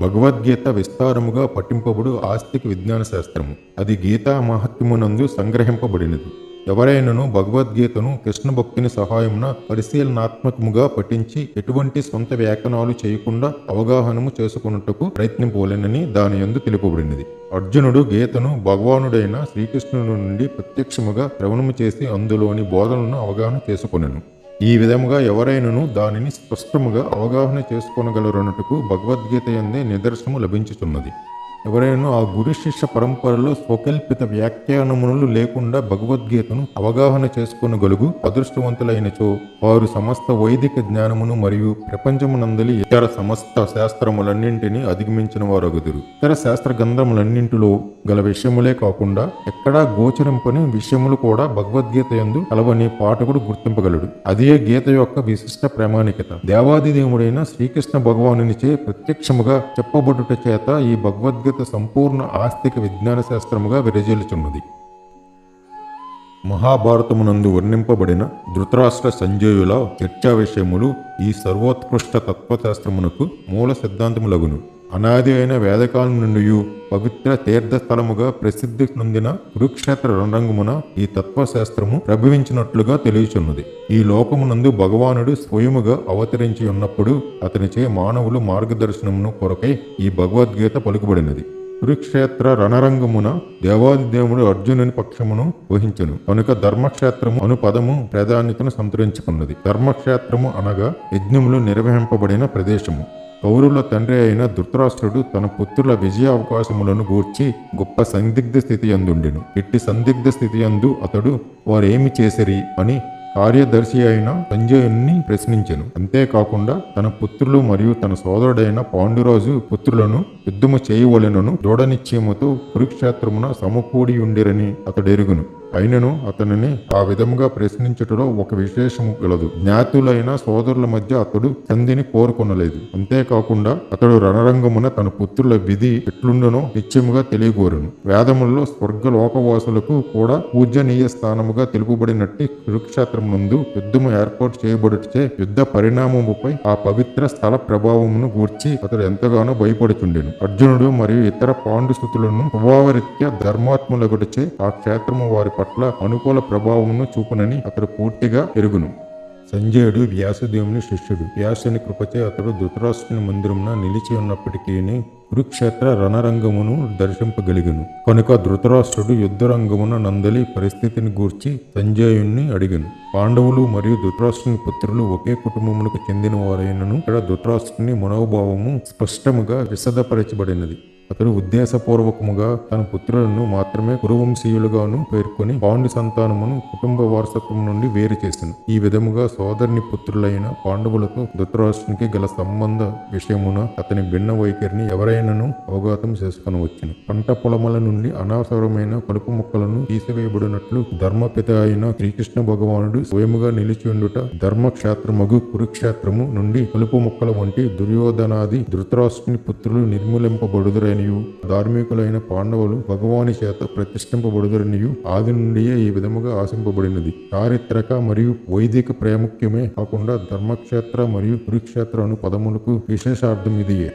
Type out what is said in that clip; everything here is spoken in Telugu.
భగవద్గీత విస్తారముగా పఠింపబడు ఆస్తిక విజ్ఞాన శాస్త్రము. అది గీతా మహత్యమునందు సంగ్రహింపబడినది. ఎవరైనను భగవద్గీతను కృష్ణ భక్తిని సహాయమున పరిశీలనాత్మకముగా పఠించి ఎటువంటి సొంత వ్యాఖ్యానాలు చేయకుండా అవగాహనము చేసుకున్నట్టుకు ప్రయత్నింపవలెనని దాని యందు తెలుపబడినది. అర్జునుడు గీతను భగవానుడైన శ్రీకృష్ణుడు నుండి ప్రత్యక్షముగా శ్రవణము చేసి అందులోని బోధనలను అవగాహన చేసుకొనెను. ఈ విధముగా ఎవరైనను దానిని స్పష్టముగా అవగాహన చేసుకొనగలరన్నట్టుకు భగవద్గీత ఎందే నిదర్శనము లభించుచున్నది. ఎవరైనా ఆ గురు శిష్య పరంపరలో స్వకల్పిత వ్యాఖ్యానములు లేకుండా భగవద్గీతను అవగాహన చేసుకునగలుగు అదృష్టవంతులైనచో వారు సమస్త వైదిక జ్ఞానమును మరియు ప్రపంచమునందలి ఇతర సమస్త శాస్త్రములన్నింటినీ అధిగమించిన వారగుదురు. ఇతర శాస్త్ర గ్రంథములన్నింటిలో గల విషయములే కాకుండా ఎక్కడా గోచరింపని విషయములు కూడా భగవద్గీత యందు కలవని పాఠకుడు గుర్తింపగలడు. అదే గీత యొక్క విశిష్ట ప్రామాణికత. దేవాది దేవుడైన శ్రీకృష్ణ భగవానునిచే ప్రత్యక్షముగా చెప్పబడుట చేత ఈ భగవద్గీత సంపూర్ణ ఆస్తిక విజ్ఞాన శాస్త్రముగా విరజిల్చున్నది మహాభారతమునందు వర్ణింపబడిన ధృతరాష్ట్ర సంజయుల చర్చా విషయములు ఈ సర్వోత్కృష్ట తత్వశాస్త్రమునకు మూల సిద్ధాంతములగును. అనాది అయిన వేదకాలం నుండి పవిత్ర తీర్థస్థలముగా ప్రసిద్ధి నొందిన కురుక్షేత్ర రణరంగమున ఈ తత్వశాస్త్రము ప్రభవించినట్లుగా తెలియచున్నది. ఈ లోకమునందు భగవానుడు స్వయముగా అవతరించి ఉన్నప్పుడు అతనిచే మానవులు మార్గదర్శనమును కొరకై ఈ భగవద్గీత పలుకుబడినది. కురుక్షేత్ర రణరంగమున దేవాది దేవుడు అర్జునుని పక్షమును వహించను. కనుక ధర్మక్షేత్రము అను పదము ప్రాధాన్యతను సంతరించుకున్నది. ధర్మక్షేత్రము అనగా యజ్ఞములు నిర్వహింపబడిన ప్రదేశము. కౌరుల తండ్రి అయిన ధృతరాష్ట్రుడు తన పుత్రుల విజయావకాశములను గూర్చి గొప్ప సందిగ్ధ స్థితి అందుండెను ఇట్టి సందిగ్ధ స్థితి అందు అతడు వారేమి చేసిరి అని కార్యదర్శి అయిన సంజయుని ప్రశ్నించెను. అంతేకాకుండా తన పుత్రులు మరియు తన సోదరుడైన పాండురాజు పుత్రులను యుద్ధము చేయవలెనను దృఢనిశ్చయముతో కురుక్షేత్రమున సమకూడి ఉండిరని అతడెరుగును. అయినను అతనిని ఆ విధముగా ప్రశ్నించుటలో ఒక విశేషము గలదు. జ్ఞాతులైన సోదరుల మధ్య అతడు సంధిని కోరుకొనలేదు. అంతేకాకుండా అతడు రణరంగమున తన పుత్రుల విధి ఎట్లుండనో నిత్యముగా తెలియకోరును వేదముల్లో స్వర్గ లోకవాసులకు కూడా పూజనీయ స్థానముగా తెలుపబడినట్టి కురుక్షేత్రం నందు యుద్ధము ఏర్పాటు చేయబడితే యుద్ధ పరిణామముపై ఆ పవిత్ర స్థల ప్రభావమును గూర్చి అతడు ఎంతగానో భయపడుచుండెను. అర్జునుడు మరియు ఇతర పాండుసుతులను స్వభావరీత్యా ధర్మాత్ములగుడిచే ఆ క్షేత్రము వారి పట్ల అనుకూల ప్రభావమును చూపునని అతడు పూర్తిగా ఎరుగును. సంజయుడు వ్యాసదేవుని శిష్యుడు. వ్యాసుని కృపచే అతడు ధృతరాష్ట్రుని మందిరమున నిలిచి ఉన్నప్పటికీ కురుక్షేత్ర రణరంగమును దర్శింపగలిగను. కనుక ధృతరాష్ట్రుడు యుద్ధరంగమున నందలి పరిస్థితిని గూర్చి సంజయుణ్ణి అడిగను. పాండవులు మరియు ధృతరాష్ట్రుని పుత్రులు ఒకే కుటుంబమునకు చెందిన వారైనను ఇక్కడ ధృతరాష్ట్రుని మనోభావము స్పష్టముగా విశదపరచబడినది. అతడు ఉద్దేశపూర్వకముగా తన పుత్రులను మాత్రమే కురువంశీయులుగాను పేర్కొని పాండు సంతానమును కుటుంబ వారసత్వం నుండి వేరు చేసింది ఈ విధముగా సోదరుని పుత్రులైన పాండవులతో ధృతరాష్ట్రునికి గల సంబంధ విషయమున అతని భిన్న వైఖరిని ఎవరైనాను అవగాతం వచ్చింది పంట పొలముల నుండి అనవసరమైన కలుపు మొక్కలను తీసివేయబడినట్లు ధర్మపిత అయిన శ్రీకృష్ణ భగవానుడు స్వయముగా నిలిచి ఉండుట ధర్మక్షేత్రమగు కురుక్షేత్రము నుండి కలుపు మొక్కల వంటి దుర్యోధనాది ధృతరాష్ట్రుని పుత్రులు నిర్మూలింపబడుదురనియు ధార్మికులైన పాండవులు భగవాని చేత ప్రతిష్ఠింపబడుదురనియు. ఆది నుండియే ఈ విధముగా ఆశింపబడినది. చారిత్రక మరియు వైదిక ప్రాముఖ్యమే కాకుండా ధర్మక్షేత్ర మరియు కురుక్షేత్ర అను పదములకు విశేషార్థం ఇదియే.